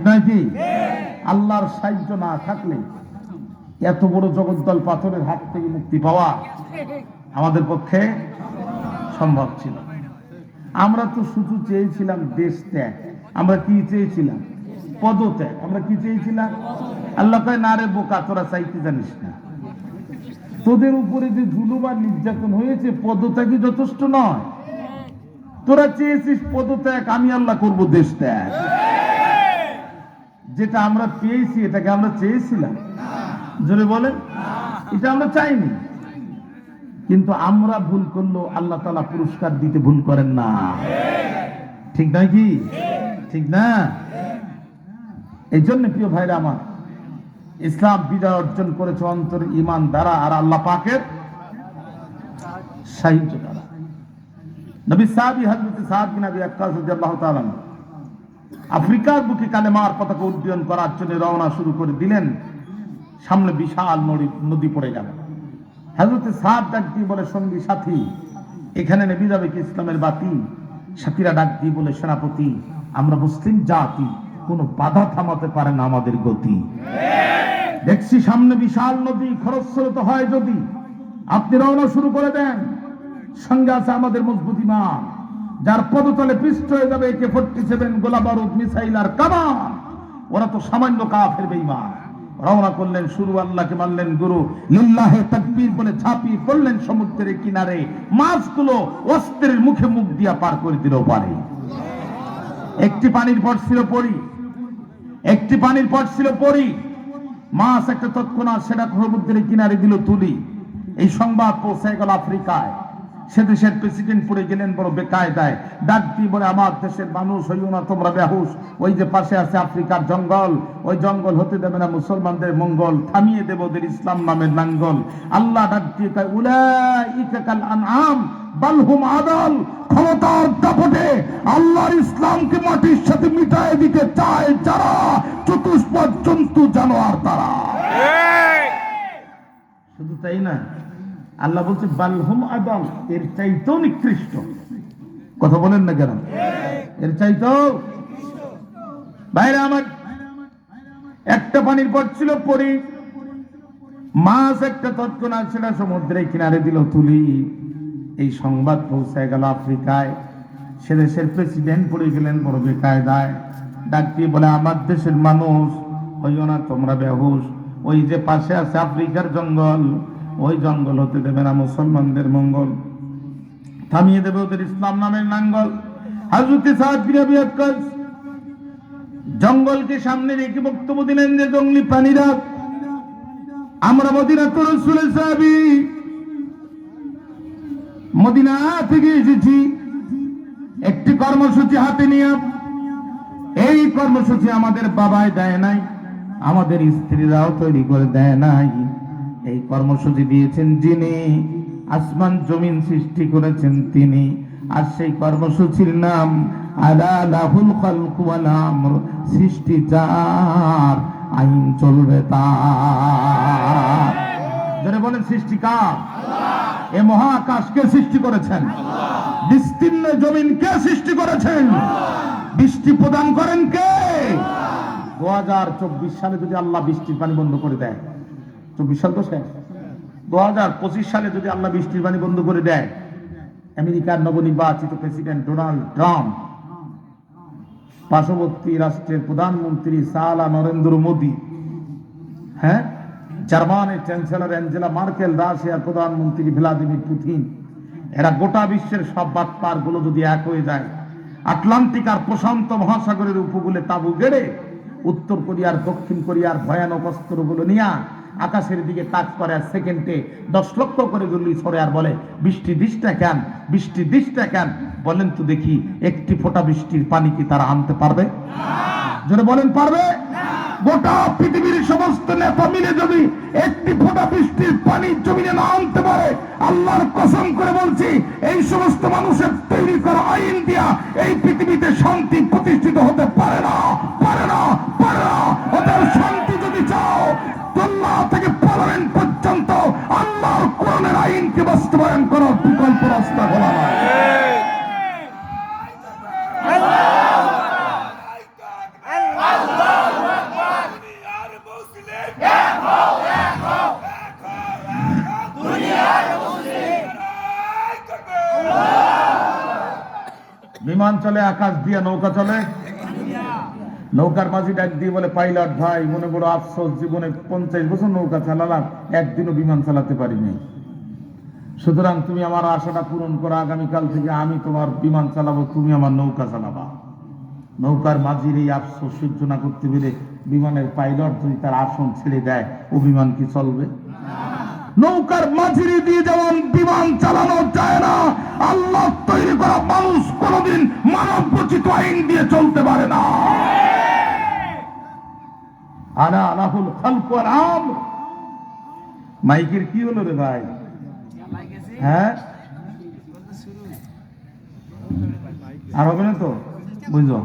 ঠিক নয় কি? আল্লাহর সাহায্য না থাকলে এত বড় জগদ্দল পাথরের হাত থেকে মুক্তি পাওয়া আমাদের পক্ষে সম্ভব ছিল আমরা তো শুধু চেয়েছিলাম দেশ ত্যাগ। আমরা কি চেয়েছিলাম? পদত্যাগ। আমরা কি চেয়েছিলাম? আল্লাহ কয়, না রে বোকা, তোরা চাইতে জানিস না। তোদের উপরে যে জুলুম আর নির্যাতন হয়েছে, পদত্যাগই যথেষ্ট নয়। তোরা চেয়েছিস পদত্যাগ, আমি আল্লাহ করব দেশ ত্যাগ। যেটা আমরা পেয়েছি, এটাকে আমরা চেয়েছিলাম। জোরে বলেন। এটা আমরা চাইনি। কিন্তু আমরা ভুল করল আল্লাহ তালা পুরস্কার দিতে ভুল করেন না। ঠিক নয় কি? ঠিক না? এই জন্য প্রিয় ভাইরা আমার, ইসলাম বিজয় অর্জন করেছে অন্তর ইমান দ্বারা, আর আল্লাহ পাকের সাহিত্য দ্বারা। নবী সাহাবি হযরত সাদ বিন আবি আক্কাস রাদিয়াল্লাহু তাআলা আফ্রিকার বুকে কালেমার পতাকা উড্ডয়ন করার জন্য রওনা শুরু করে দিলেন। সামনে বিশাল নদী নদী পড়ে গেল। হযরতে সাদ ডাক দিয়ে বলে, সঙ্গী, সাথী, এখানে নেমে যাবে কি ইসলামের বাতি? সাথীরা ডাক দিয়ে বলে, সেনাপতি, আমরা মুসলিম জাতি, কোনো বাধা থামাতে পারে না আমাদের গতি। দেখছি সামনে বিশাল নদী, খরস্রোত হয় যদি। আপনি রওনা শুরু করে দেন। সঙ্গে আছে আমাদের মজবুত ইমান। যার পদতলে পৃষ্ঠ হয়ে যাবে একে ফোর্টি সেভেন গোলা বারুদ মিসাইল আর কামান ওরা তো সামান্য কাফের বেঈমান। রওনা করলেন শুরু, আল্লাহকে মানলেন গুরু। লিল্লাহে তাকবীর বলে ঝাঁপিয়ে পড়লেন সমুদ্রের কিনারে। মাছগুলো অস্ত্রের মুখে মুখ দিয়া পার করে দিল পারে একটি পানির পট ছিল পরি। একটি পানির পট ছিল পরি। মাছ একটা তৎক্ষণাৎ সেটা সমুদ্রের কিনারে দিল তুলি। এই সংবাদ পৌঁছায় গেল আফ্রিকায়। সে দেশের প্রেসিডেন্ট পড়ে গেলেন বড় বেকায়দায়। ডাক দিয়ে বলে আমার দেশের মানুষ হইও না তোমরা বেহুশ। ওই যে পাশে আছে আফ্রিকার জঙ্গল ওই জঙ্গল হতে দেবে না মুসলমানদের মঙ্গল। থামিয়ে দেব ওদের ইসলাম নামের নাঙ্গল আল্লাহ ডাক দিয়ে কয় উলাইকা কাল আনআম বাল হুম আদল। ক্ষমতার দাপটে আল্লাহর ইসলামকে মাটির সাথে মিটায় দিতে চায় যারা চতুষ্পদ জন্তু জানোয়ার তারা। শুধু তাই না আল্লাহ বলছে বালহুম আদল এর চাইতেও নিকৃষ্ট। কথা বলেন না কেন? এর চাইতেও বাইরে আমার, একটা পানির পট ছিল পরি, মাছ একটা তৎক্ষণাৎ সেটা সমুদ্রের কিনারে দিল তুলি। এই সংবাদ পৌঁছায় গেল আফ্রিকায়। সে দেশের প্রেসিডেন্ট পড়ে গেলেন বড় বেকায়দায় ডাক দিয়ে বলে, আমার দেশের মানুষ, হইও না তোমরা বেহুশ। ওই যে পাশে আছে আফ্রিকার জঙ্গল ওই জঙ্গল হতে দেবে না মুসলমানদের মঙ্গল। থামিয়ে দেবে ওদের ইসলাম নামের নাঙ্গল। জঙ্গলকে সামনে রেখে বক্তব্য দিলেন যে, জঙ্গলি প্রাণীরা, আমরা মদিনা তো রসুলের সাহাবি মদিনা থেকে এসেছি। একটি কর্মসূচি হাতে নিয়ে এই কর্মসূচি আমাদের বাবায় দেয় নাই, আমাদের স্ত্রীরাও তৈরি করে দেয় নাই। এই কর্মসূচি দিয়েছেন যিনি আসমান জমিন সৃষ্টি করেছেন তিনি। আর সেই কর্মসূচির নাম আমর সৃষ্টি যার আইন চলবে তার। যারা বলেন সৃষ্টি কার? এ মহাকাশ কে সৃষ্টি করেছেন? বিস্তীর্ণ জমিন কে সৃষ্টি করেছেন? বৃষ্টি প্রদান করেন কে? দু হাজার চব্বিশ সালে যদি আল্লাহ বৃষ্টির পানি বন্ধ করে দেয় চব্বিশ সাল তো শেষ দু হাজার পঁচিশ সালে যদি আল্লাহ বৃষ্টির পানি বন্ধ করে দেয়, আমেরিকার নবনির্বাচিত প্রেসিডেন্ট ডোনাল্ড ট্রাম্প, পার্শ্ববর্তী রাষ্ট্রের প্রধানমন্ত্রী সালা নরেন্দ্র মোদী হ্যাঁ? জার্মানের চ্যান্সেলর অ্যাঞ্জেলা মার্কেল, রাশিয়ার প্রধানমন্ত্রী ভ্লাদিমির পুতিন, এরা গোটা বিশ্বের সব বাটপারগুলো যদি এক হয়ে যায় আটলান্টিক আর প্রশান্ত মহাসাগরের উপকূলে তাবু গেড়ে উত্তর কোরিয়ার দক্ষিণ কোরিয়ার ভয়ানক অস্ত্রগুলো নিয়ে আকাশের দিকে তাক করে আর সেকেন্ডে দশ লক্ষ করে গুলি ছড়ে আর বলে, বৃষ্টি দিসটা কেন? বৃষ্টি দিসটা কেন? বলেন তো দেখি, একটি ফোঁটা বৃষ্টির পানি কি তারা আনতে পারবে? যদি বলেন, পারবে? গোটা পৃথিবীর সমস্ত নেতা মিলে যদি একটি ফোঁটা বৃষ্টির পানি জমিনে না আনতে পারে, আল্লাহর কসম করে বলছি, এই সমস্ত মানুষের তৈরি করা আইন দিয়া এই পৃথিবীতে শান্তি প্রতিষ্ঠিত হতে পারে না পারে না পারে না। চলে, আকাশ দিয়ে নৌকা চলে। নৌকার মাঝি ডাক দিয়ে বলে, পাইলট ভাই, মনে করো আফসোস, জীবনে পঞ্চাশ বছর নৌকা চালালাম, একদিনও বিমান চালাতে পারিনি। সুতরাং তুমি আমার আশাটা পূরণ করো, আগামীকাল থেকে আমি তোমার বিমান চালাবো, তুমি আমার নৌকা চালাবা। নৌকার মাঝির এই আফসোস সহ্য না করতে পেরে বিমানের পাইলট যদি তার আসন ছেড়ে দেয় ও বিমান কি চলবে? নৌকার মাঝিরে দিয়ে যেমন বিমান চালানো যায় না, আল্লাহ তৈরি করা মানুষ কোনদিন মানব রচিত আইন দিয়ে চলতে পারে না। আনা আলাহুল খালক ওয়াল আমর। মাইকের কি হলো রে ভাই? হ্যাঁ? আর হবে না তো? বুঝলো?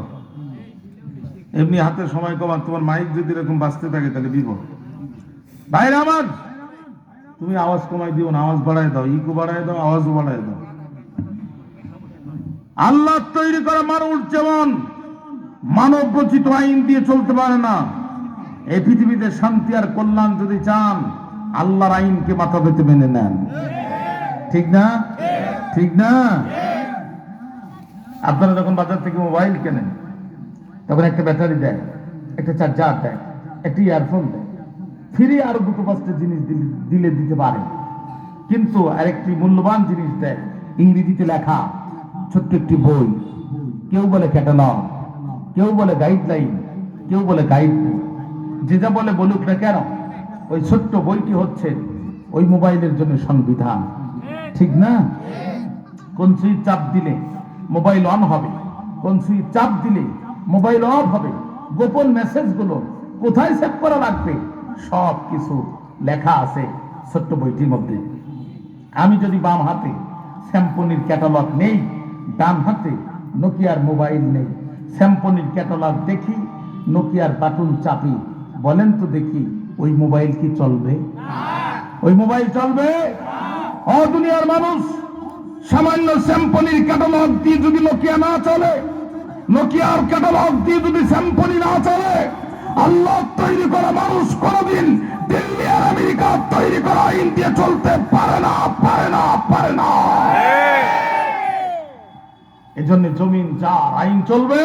এমনি হাতে সময় কমান তোমার মাইক যদি এরকম বাঁচতে থাকে, তাহলে বিপদ। ভাইরা আমার তুমি আওয়াজ কমাই দিও না, আওয়াজ বাড়ায় দাও ইকো বাড়ায় দাও, আওয়াজও বাড়ায় দাও। আল্লাহ তৈরি করা মানুষ যেমন মানব রচিত আইন দিয়ে চলতে পারে না, এই পৃথিবীতে শান্তি আর কল্যাণ যদি চান, আল্লাহর আইনকে মাথা পেতে মেনে নেন। ঠিক না? ঠিক না? আপনারা যখন বাজার থেকে মোবাইল কেনেন, তখন একটা ব্যাটারি দেয়, একটা চার্জার দেয়, একটা ইয়ারফোন দেয়। ফ্রি আরও দুটো পাঁচটা জিনিস দিলে- দিতে পারে। কিন্তু আরেকটি মূল্যবান জিনিস দেয় ইংরেজিতে লেখা ছোট্ট একটি বই। কেউ বলে ক্যাটালগ, কেউ বলে গাইডলাইন, কেউ বলে গাইড যে যা বলে বলুক না কেন, ওই ছোট্ট বইটি হচ্ছে ওই মোবাইলের জন্য সংবিধান। ঠিক না? কোন সুইচ চাপ দিলে মোবাইল অন হবে? কোন সুইচ চাপ দিলে মোবাইল অফ হবে? গোপন মেসেজগুলো কোথায় সেভ করা লাগবে? সব কিছু লেখা আছে ছোট্ট বইটির মধ্যে। আমি যদি বাম হাতে স্যাম্পনির ক্যাটালগ নেই, ডান হাতে নোকিয়ার মোবাইল নেই। স্যাম্পনির ক্যাটালগ দেখি, নোকিয়ার বাটন চাপি। বলেন তো দেখি, ওই মোবাইল কি চলবে? ওই মোবাইল চলবে? ও দুনিয়ার মানুষ, সামান্য স্যাম্পনির ক্যাটালগ দিয়ে যদি নোকিয়া না চলে, নোকিয়ার ক্যাটালগ দিয়ে যদি স্যাম্পনি না চলে আল্লাহ তৈরি করা মানুষ কোনদিন দিল্লি আর আমেরিকা তৈরি করা আইন দিয়ে চলতে পারে না পারে না পারে না। এজন্য জমিন যার আইন চলবে।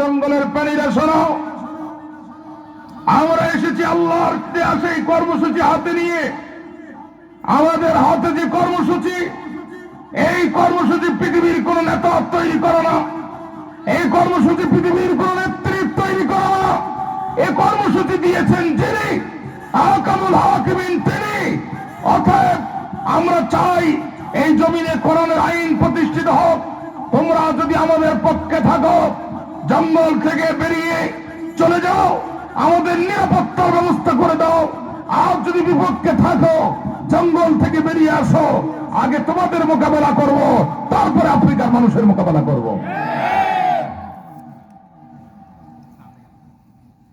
জঙ্গলের প্রাণীরা শোনো। আমরা এসেছি আল্লাহর সেই কর্মসূচি হাতে নিয়ে। আমাদের হাতে যে কর্মসূচি, এই কর্মসূচি পৃথিবীর কোন নেতা তৈরি করে না। এই কর্মসূচি পৃথিবীর কোন নেতৃত্ব তৈরি করে। এই কর্মসূচি দিয়েছেন যিনি আহকামুল হাকিমিন তিনি। অতএব আমরা চাই এই জমিনে কোরআনের আইন প্রতিষ্ঠিত হোক। তোমরা যদি আমাদের পক্ষে থাকো, জঙ্গল থেকে বেরিয়ে চলে যাও, আমাদের নিরাপত্তার ব্যবস্থা করে দাও। আর যদি বিপক্ষে থাকো, জঙ্গল থেকে বেরিয়ে আসো, আগে তোমাদের মোকাবেলা করব, তারপরে আফ্রিকার মানুষের মোকাবেলা করব।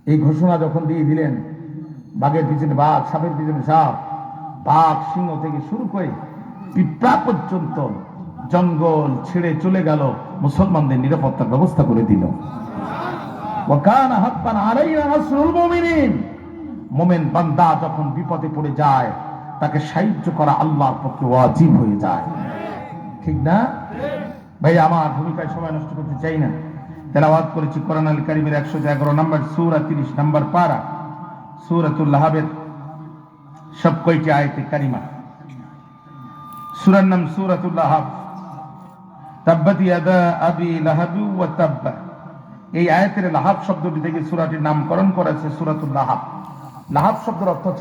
এই ঘোষণা যখন দিয়ে দিলেন, বাঘের পিছনে বাঘ, সাপের পিছনে সাপ, বাঘ সিংহ থেকে শুরু করে পিঁপড়া পর্যন্ত জঙ্গল ছেড়ে চলে গেল, মুসলমানদের নিরাপত্তার ব্যবস্থা করে দিল। মুমিন বান্দা যখন বিপদে পড়ে যায়, তাকে সাহায্য করা আল্লাহর পক্ষে ওয়াজিব হয়ে যায়। ঠিক না? ভাই, আমার ভূমিকায় সময় নষ্ট করতে চাই না। তেলাওয়াত করেছি কোরআন আল কারিমের একশো এগারো নম্বর সুরা, তিরিশ নম্বর পারা, সুরাতুল লাহাবের সব কয়টি আয়তে কারিমা। সুরার নাম সুরাতুল ইয়াদা আবি লাহাবি ওয়া তাব্বা। এই আয়াতের লাহাব শব্দটি থেকে সুরাটির নামকরণ করেছে সুরাতুল লাহাব। লাহাব শব্দের অর্থ হচ্ছে